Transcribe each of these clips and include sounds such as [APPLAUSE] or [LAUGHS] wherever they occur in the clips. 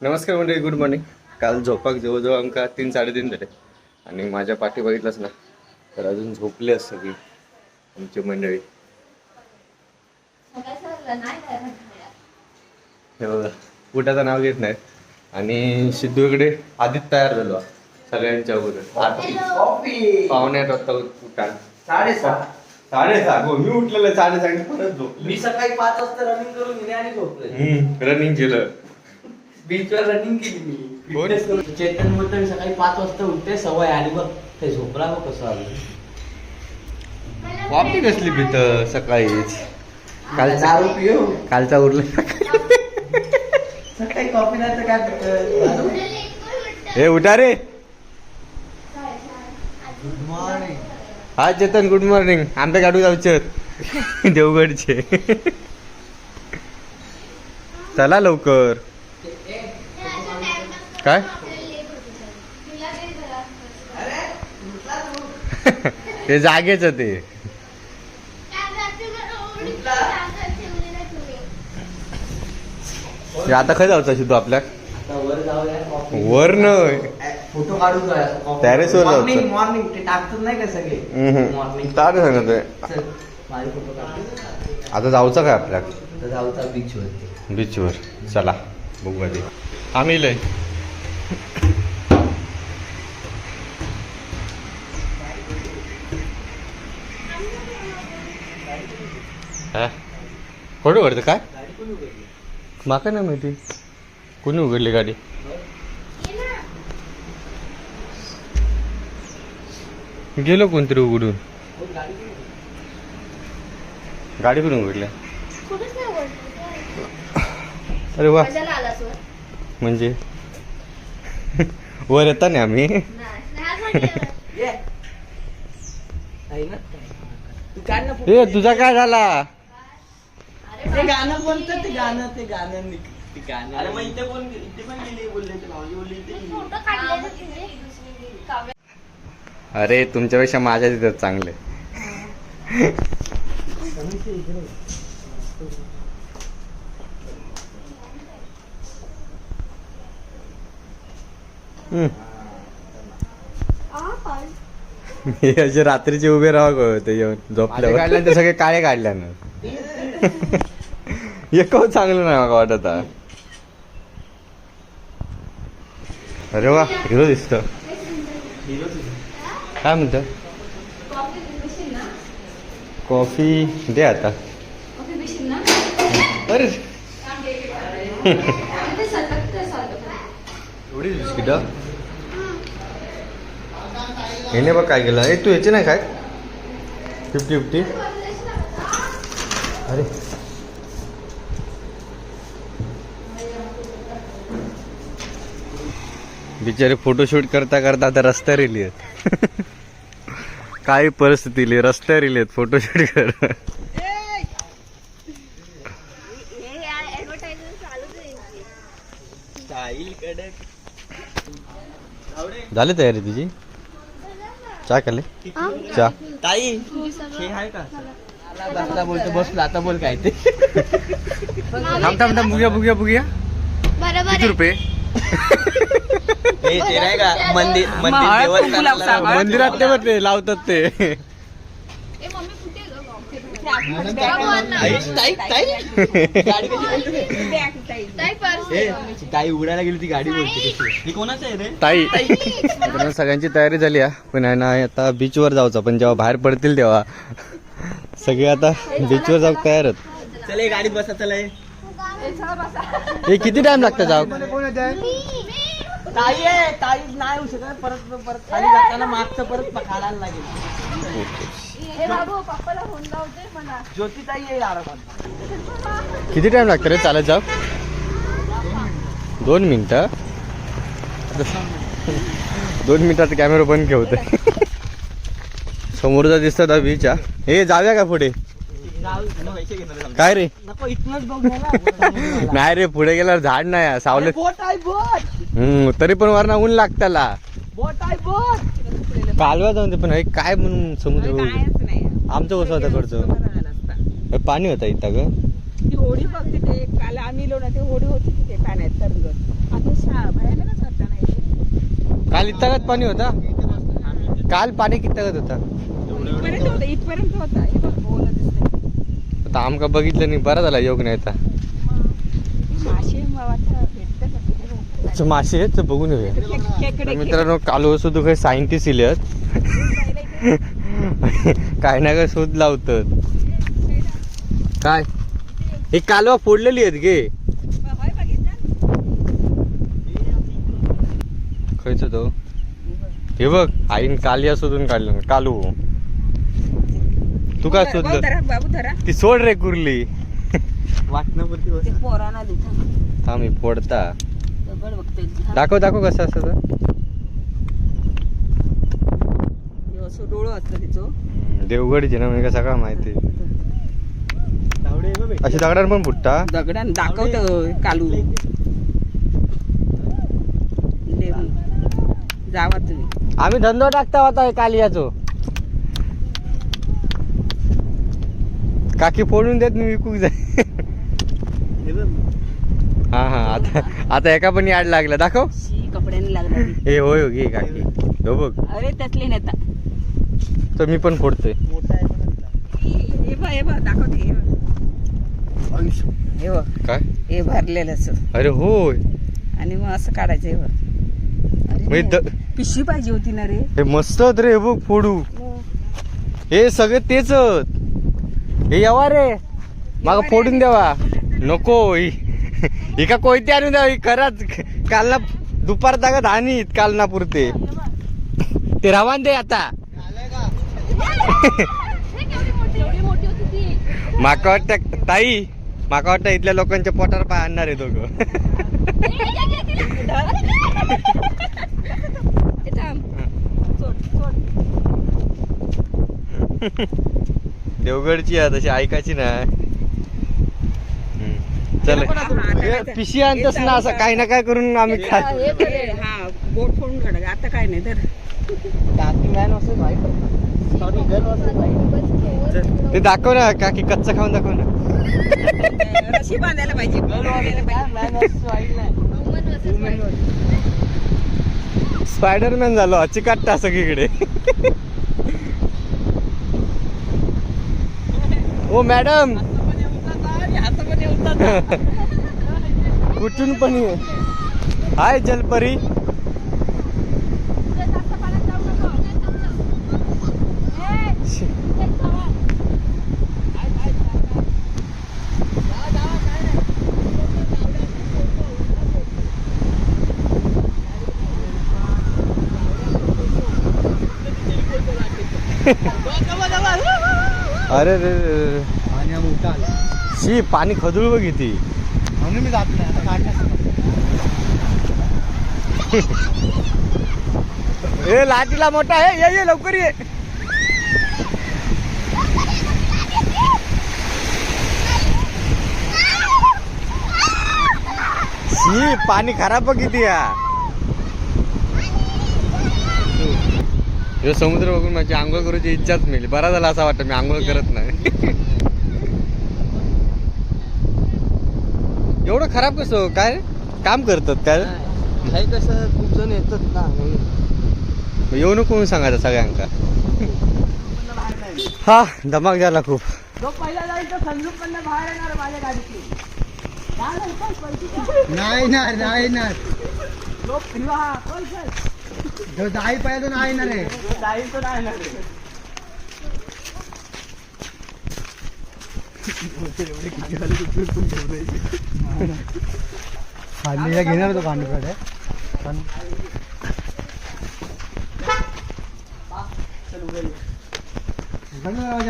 नमस्कार मंडळी good morning काल झोपाक जवळजवळ आमका तीन साडेतीन झाले. आणि माझ्या पाठी बघितलंच ना तर अजून झोपले असं सगळी आमची मंडळी. हे बघा नाव घेत नाही. आणि सिद्धू इकडे आधीच तयार झालो. सगळ्यांच्या अगोदर. उठा साडेसहा. साडेसहा. हो मी उठलेलं साडेसाडे परत झोपले. मी सकाळी पाच वाजता रनिंग करून आणि झोपले रनिंग केलं. बीचवर रनिंग केली मी. कोण? चेतन बोलतो मी सकाळी पाच वाजता उठते सवय आणि बघ. ते झोपला बघ कसं आलं. कॉफी कसली पित सकाळीच कालचा दारू पिऊ. कालचा उरला. सकाळी कॉफी नाही तर काय पितं? हे उठा रे. गुड मॉर्निंग हा चेतन गुड मॉर्निंग आंबे काढू जाऊचे देवगडचे. चला लवकर. काय? [LAUGHS] ते जागेच ते. आता खय जाऊचा शिदू आपल्या वर. वर नाही फोटो काढून Terrace वर. मॉर्निंग मॉर्निंग ते टाकतात नाही का सगळे? मॉर्निंग तार सांगत आता जाऊचं काय आपल्या जाऊचा बीच वरती बीचवर चला बघू आधी. आम्ही लय. फोटो काढतं काय? कोण माका नाही माहिती. कोणी उघडली गाडी? गेलो कोणतरी उघडून. कोण गाडी कोण पण उघडल्या. अरे वा? म्हणजे? [LAUGHS] वर येता नाही आम्ही नाही. नाही म्हटलं. ये. आहे ना ना ए तुझा काय झाला अरे ते गाणं बोलतं ते गाणं ते गाणं निघ- ते गाणं अरे मग इथे कोण इथे पण गेले बोलले ते भाऊजी बोलले इथे गेले. फोटो काढले ना तिने. काव्या- अरे तुमच्यापेक्षा माझ्या तिथं चांगले हम्म. आ, पाय. हे असे रात्रीचे उभे राहा ते येऊन झोपल्यावर काढल्या ते सगळे काळे काढल्यानं एक चांगलं नाही मला वाटत हा. अरे वा हिरो दिसत. काय म्हणत कॉफी ना? दे आता ना? अरे. एवढी बिस्किट हिने बघ काय केलं. ए तू याचे नाही काय फिफ्टी फिफ्टी अरे. बिचारे फोटोशूट करता करता आता रस्त्यावर येली आहेत. [LAUGHS] काय परिस्थिती लिहि रस्त्यावर येली आहेत फोटोशूट कर झाली तयारी तुझी? चहा केले चहा. ताई हे आहे का? आता बोलतो बसलो आता बोल काय ते. थांब थांब थांब बुग्या बुग्या बुग्या बरोबर किती आहे. रुपये? हे ते नाही का मंदिर मंदिर देवस्थानाला मंदिरात ते लावतात ते. ताई उडायला गेली ती गाडी बोलते कशी ही कोणाचं आहे रे? ताई. मित्रांनो, सगळ्यांची तयारी झाली आहे पण आहे ना आता बीचवर जाऊचं पण जेव्हा बाहेर पडतील तेव्हा. सगळे आता बीचवर जाऊ तयार आहेत. चल हे गाडीत बसा चला हे. किती टाइम लागतं जाऊ ताई आहे ताई नाही होऊ शकत. परत परत खाली जाताना मागचं परत काढायला लागेल. हे आरामात. किती टाइम लागतं रे? चालत जाऊ? दोन मिनिटं? दोन मिनिटात कॅमेरा बंद ठेवते समोरचा दिसतात बीच हा. हे जाऊया का पुढे? काय रे. नाही रे पुढे गेल्यावर झाड नाही बोट आहे बोट. हम्म तरी पण वरना ऊन लागताला बोट आहे बोट. कालवा जाऊन ते पण हे काय म्हणून समुद्र आमचं कसं होतं कडचं पाणी होतं इथं ग. ती होडी बघ तिथे काल आम्ही लोक ते होडी होती तिथे पाण्यात तरंगत आता काल इतकंच पाणी होता? काल पाणी कितकंच होता? इथपर्यंत होता इथपर्यंत होता. हे बघ ओलं दिसतंय. आता आमका बघितलं नाही बरा झाला योग नाही आता. मासे आहेत तर बघून तर मित्रांनो काल सुद्धा काही सायंटिस्ट इलेत. [LAUGHS] काय ना काय शोध लावतात. काय? हे कालवा फोडलेली आहेत गे? खायचं तो. हे बघ आईन कालिया शोधून काढलं. कालू. तू काय शोधलं? धरा, बाबू धरा. ती सोड रे कुर्ली. वाटण्यापुरती ते पोरांना देता. थांब मी फोडता. दाखव दाखव कसं असतं असं डोळं असतं तिचं. देवगडचे ना म्हणजे सगळं माहिती. अशी दगडार पण फुटता? दगडान दाखवतं कालू. जावा तुम्ही. आम्ही धंदो टाकता होता हे कालियाचो. काकी फोडून देत मी विकूक जाय. हे बघ. हा हा आता आता एका पण याड लागला. दाखव. कपड्याने लागला. हे होय हो घे काकी. हो बघ. अरे त्यातले नेता. तर मी पण फोडतोय. हे हे हे. हे काय? हे भरलेलं असं. अरे होय. आणि मग असं काढायचं हे बघ. अरे म्हणजे द-. पिशवी पाहिजे होती ना रे. हे मस्त आहेत रे हे बघ फोडू. हे सगळे तेच. हे यावा रे. माग फोडून द्यावा. नको ही. ही का कोयते आणून द्यावा खरंच. कालना दुपार जागा धानीत कालना पुरते. ते रवान दे आता हे केवढी मोठी एवढी मोठी होती ती माका वाटतं ताई माका वाटतं इथल्या लोकांच्या पोटावर पाय आणणार आहे दोघं. हे थांब. सोड, सोड. देवगडची आहे तशी ऐकायची ना चल. हे पिशी आणतस ना असं काही ना काय करून आम्ही खा बोट फोडून काढ आता काय नाही तर. ते दाखव ना काकी कच्चा खाऊन दाखव ना. रशी बांधायला पाहिजे. स्पायडरमॅन झालो अचिकाट्टा सगळीकडे. ओ मॅडम हात पण येऊन कुठून पण ये. हाय जलपरी तुला जास्त पाण्यात जाऊ नको. ए, ते खावा. अरे रे रे रे. आणि हा मोठा आला. शी पाणी खदुळ बघ किती म्हणून मी जात नाही आता काढण्यास ए लाटीला मोठा आहे ये ये लवकर ये. शी पाणी खराब बघ किती या. ह्यो समुद्र बघून माझी आंघोळ करूची इच्छाच मिळली. बरा झाला असं वाटतं मी आंघोळ करत नाही. [LAUGHS] एवढं खराब कसं हो? काय काम करतात काय? हे कसं खूप जण येतात ना मग येऊ नको म्हणून सांगायचं सगळ्यांका. हा धमाक झाला खूप. जो पहिला जाईल तो संदूक पण बाहेर येणार माझ्या गाडीची. नाही ना नाही ना जो फिरवा जाई पाहिजे तो नाही ना रे जाईल तो नाही ना रे. घेणार तो खांडीकडे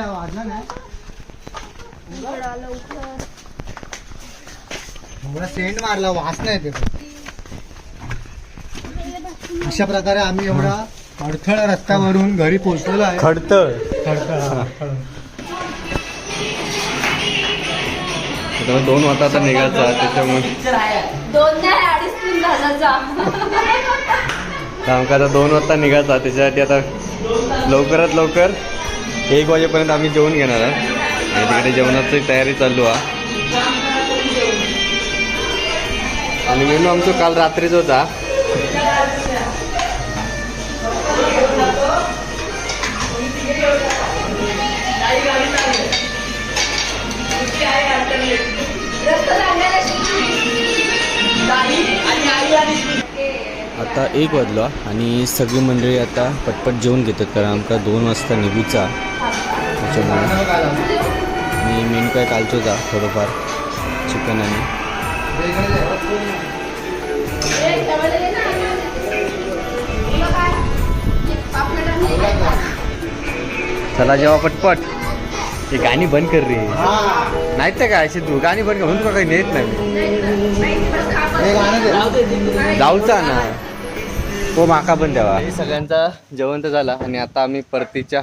वाजला नाही. सेंट मारला वास नाही ते. अशा प्रकारे आम्ही एवढा अडथळा रस्त्यावरून घरी पोहोचलेलो आहे. खडतळ खडखड आता दोन वाजता आता निघायचा त्याच्यामुळे. दोन नाही अडीच तीन झाला जा आमका आता दोन वाजता निघायचा त्याच्यासाठी आता लवकरात लवकर एक वाजेपर्यंत आम्ही जेवण घेणार आहे. आणि तिकडे जेवणाची तयारी चालू आहे. आणि मेनू आमचं काल रात्रीच होता. आता एक वाजलो आणि सगळी मंडळी आता पटपट जेवून घेतात कारण आमका दोन वाजता निघूचा. त्याच्यामुळे आणि मेन काय कालचोच हा थोडंफार चिकन आणि. चला जेव्हा पटपट. ही गाणी बंद कर रे. नाही तर काय अशी तू गाणी बंद कर. म्हणून तुला काही नेत नाही जाऊचा ना. तो माका पण द्यावा सगळ्यांचा जेवण तर झाला आणि आता आम्ही परतीच्या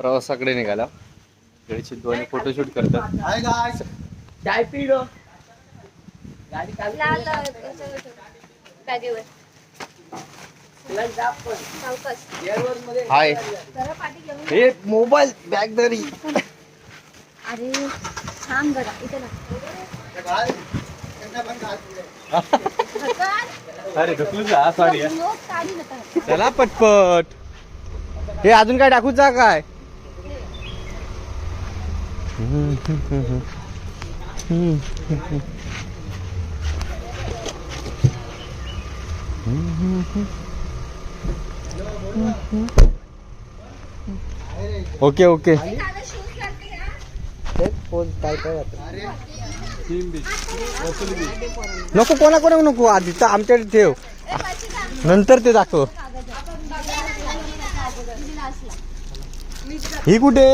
प्रवासाकडे निघाला. आणि फोटोशूट करतात चाय पिलो हाय हे मोबाईल बॅग तरी. अरे थांब जरा. इथे ना. अरे ढकलूचा सॉरी चला पटपट. हे अजून काय टाकूचा काय? Okay okay. नको कोणा कोणा नको आधी तर आमच्याकडे ठेव. नंतर ते दाखव. ही कुठे?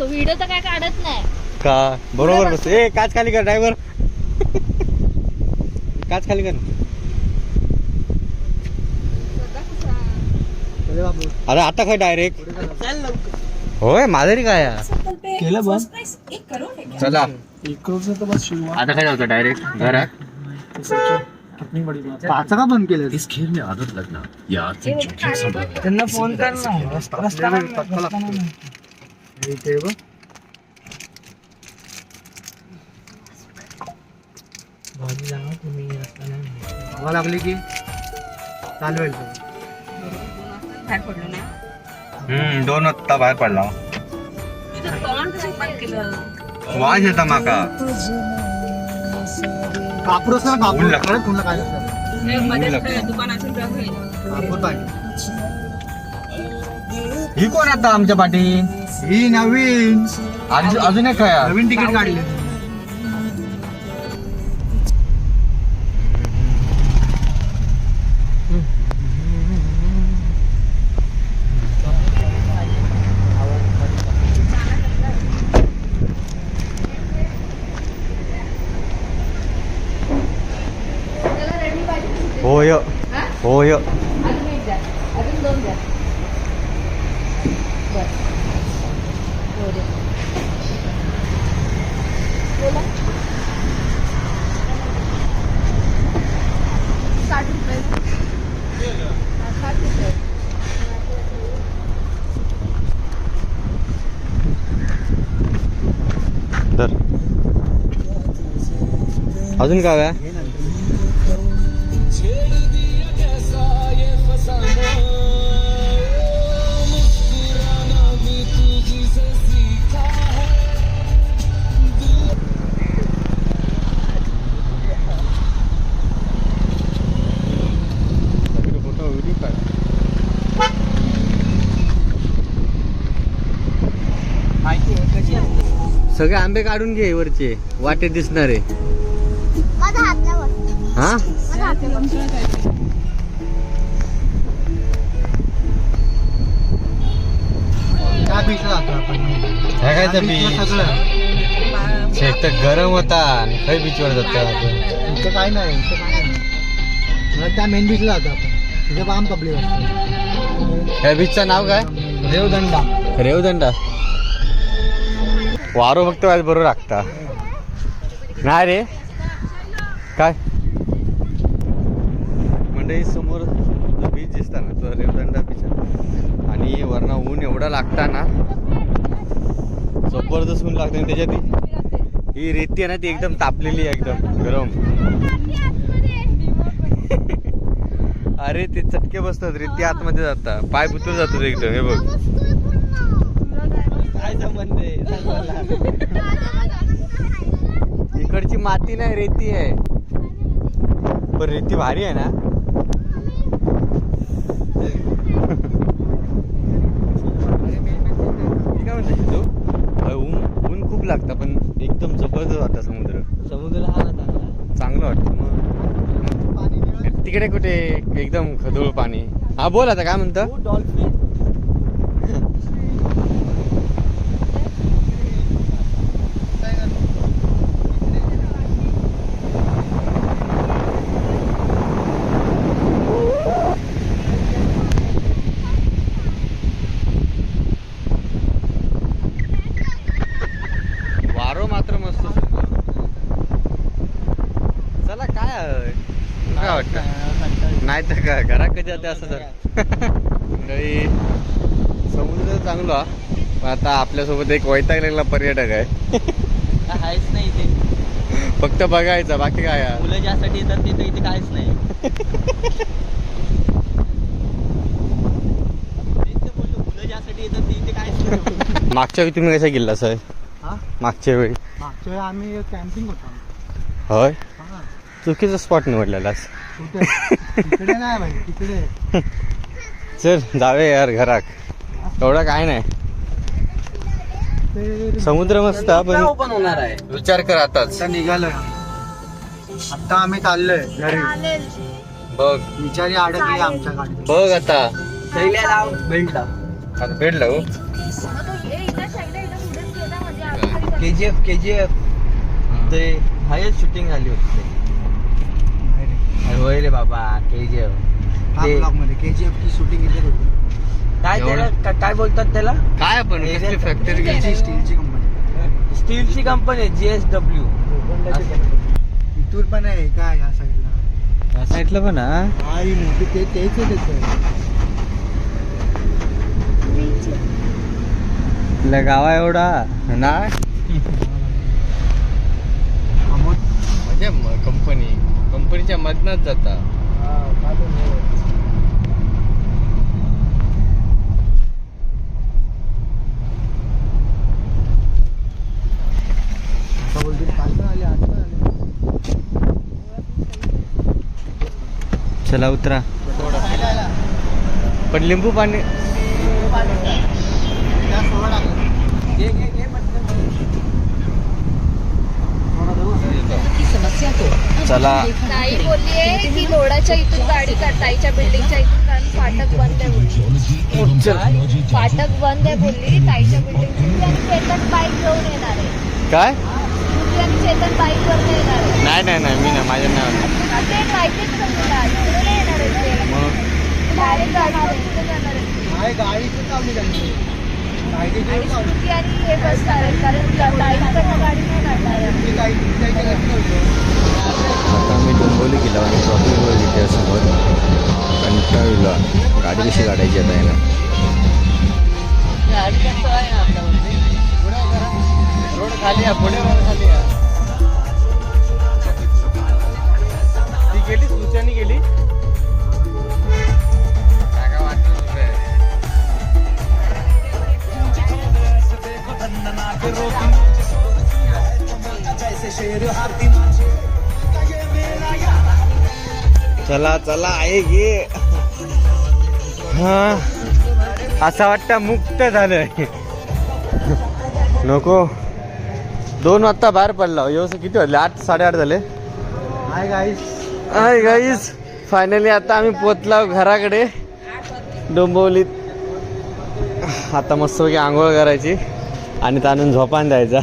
व्हिडिओ तर काय काढत नाही का? बरोबर बस. ए काच खाली कर ड्रायव्हर काच खाली कर. अरे आता काय डायरेक्ट होय माझरी काय केलं बंद. चला. आता आता काय जातं डायरेक्ट घरात पाच का बंद केलं इस खेल में आदत लगना. या आदत जोखिम संभव है त्यांना फोन कर ना रस्ता हवा लागली की? चालू होईल. तो. बाहेर पडलो ना. हम्म दोन वाजता बाहेर पडला. वाज येता माका कापूरच ना कापूर ऊन लागतं. कळत कोणाला काय हे लागतं. आहे. कापूर पाहिजे ही कोण आता आमच्या पाठी ही नवीन अजून अजून एक काय नवीन तिकीट काढले त्याला रेडी पाहिजे होय होय अजून एक द्या अजून दोन द्या बर हो दे बोला साठ रुपये हा, साठ रुपये तर अजून काय सगळे आंबे काढून घे वरचे. वाटे दिसणारे हा? जातो बीच एक तर गरम होता आणि खै बीचवर जातो आपण? इथे काय नाही इथे काय नाही. मला त्या मेन बीचला जातो आपण. तिथे बाम पब्लिक असते. या बीचचं नाव काय? देवदंडा रेवदंडा. वारो फक्त व्याज बरोबर लागता. नाही रे. काय? म्हणजे समोर बीच दिसता ना तो रेवदंडा बीच आणि वरना ऊन एवढा लागता ना जबरदस्त ऊन लागतं आणि त्याच्यात ही- रेती आहे ना ती एकदम तापलेली आहे एकदम गरम. [LAUGHS] अरे ते चटके बसतात रेती आतमध्ये जातात. पाय बुतून जातात एकदम हे बघ. काय संबंध आहे. इकडची माती नाही रेती आहे. पण रेती भारी आहे ना? मी काय म्हणतो तू ऊन ऊन खूप लागतं पण एकदम जबरदस्त वाटतं समुद्र. समुद्र हा चांगलं वाटतं मग. तिकडे कुठे एकदम खदोळ पाणी. हा बोल आता काय म्हणतं डॉल्फिन वारो मात्र मस्त सुटला. चला काय आहे? काय वाटतं नाही तर काय घरात कधी जाते असं तर मंडळी समुद्र चांगला. पण आता आपल्यासोबत एक वैतागलेला पर्यटक आहे. काय आहेच नाही इथे. फक्त बघायचं बाकी काय? मुलं ज्यासाठी येतात तिथे इथे काहीच नाही. ते काहीच नाही. मागच्या वेळी तुम्ही कसा गेला सर? हा? मागच्या वेळी. मागच्या वेळी आम्ही कॅम्पिंग होतो. होय? चुकीचा स्पॉट निवडलेलास. कुठे तिकडे नाही भाई तिकडे चल जावे यार घरात. एवढं काय नाही. समुद्र मस्त पण ओपन होणार आहे. विचार कर आताच. आता निघालोय. आता आम्ही चाललोय घरी. बघ. बिचारी अडकली आमच्या गाडीत. बघ आता. थैल्या लाव. आता भेटला हो आम्ही खाली K G F K G F ते हायस्ट शूटिंग झाली होती. होय रे बाबा के जी एफ हा ते- ब्लॉगमध्ये के जी एफ ची शूटिंग इथे होती? काय? त्याला का- काय बोलतात त्याला? काय पण कसली फॅक्टरी स्टीलची स्टीलची कंपनी स्टीलची कंपनी जी एस डब्ल्यू इथून पण आहे काय या साईडला या साईडला पण हा? ही मोठी ते तेच आहे त्याचं. आपल्या गावा एवढा ना [LAUGHS] म्हणजे कंपनी कंपनीच्या मग्नात जाता. पण चला उतरा. पण लिंबू पाणी चला. ताई बोललीये की रोडाच्या इथून गाडी काढ ताईच्या बिल्डिंगच्या इथून कारण फाटक बंद आहे बोलली. फाटक बंद आहे बोलली ताईच्या बिल्डिंग आणि चेतन बाईक घेऊन येणार आहे. काय? आणि चेतन बाईक वर येणार आहे. नाही नाही नाही मी नाही माझ्या नाही ते माहितीच येणार आहे डायरेक्ट गाडी गाडी आणि आणि हे बसणार कारण ताईकडनं गाडी नाही. आता आम्ही डोंबवली गेलो आणि ट्रॉफिक वर इथे समोर कंटाळला गाडी कशी काढायची आता आहे ना रोड खाली आहे पुढे खाली आहे. ती गेली सुचानी गेली. चला चला आहे गे हा. असं वाटतं मुक्त झालंय. नको. दोन वाजता बाहेर पडला. व्यवस्थित किती वाजले? आठ साडेआठ झाले. Hi guys hi guys finally आता आम्ही पोचलो घराकडे. डोंबवलीत. आता मस्तपैकी आंघोळ करायची आणि ताणून झोपान द्यायचा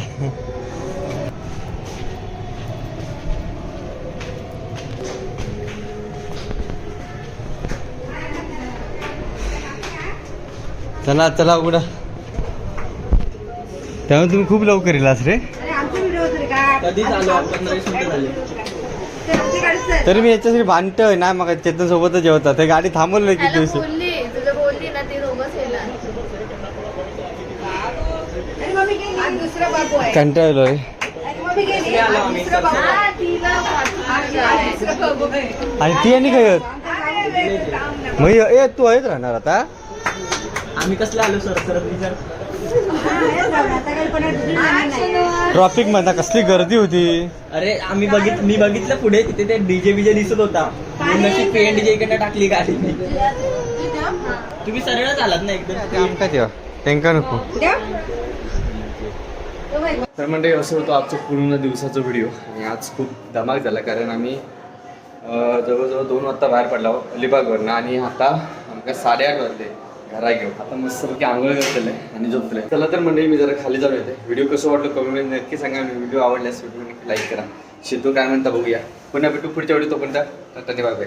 चला चला उघडा. तेव्हा तुम्ही खूप लवकर येलास रे. तरी मी याच्यासाठी भांडतोय ना मग चेतन सोबतच जेवतात. ते गाडी थांबवलं किती त्याला दिवस. बोलली तुझं बोलली ना ते दोघंच येणार. दुसरा बाबू आहे. कंटाळलोय आलो आम्ही हा, तिला दुसरा बाबू आहे. आणि ती आणि काय? मग ए तू आहेत राहणार आता. आम्ही कसले आलो सर सर विचार ट्रॉफिकमध्ये कसली गर्दी होती? अरे आम्ही बघित मी बघितलं पुढे तिथे ते डीजे बीजे दिसत होता. म्हणून अशी पेंट जे इकडनं टाकली गाडी. तुम्ही सरळच आलात ना एकदम काम काय तेव्हा? त्यांका नको. तर म्हणजे असं होतं आजचं पूर्ण दिवसाचा व्हिडिओ आणि आज खूप धमाक झाला कारण आम्ही जवळजवळ दोन वाजता बाहेर पडला अलिबागवरनं. आणि आता आमका साडेआठ वाजले घरा घेऊ आता मस्तपैकी आंघोळ करतले आणि झोपले चला तर म्हणजे मी जरा खाली जाऊन येते. व्हिडिओ कसं वाटलं कमेंट नक्की सांगा मी व्हिडिओ आवडल्यास व्हिडिओ नक्की लाईक करा. शितू काय म्हणता बघूया. पुन्हा भेटू पुढच्या व्हिडिओ तोपर्यंत धन्यवाद बाय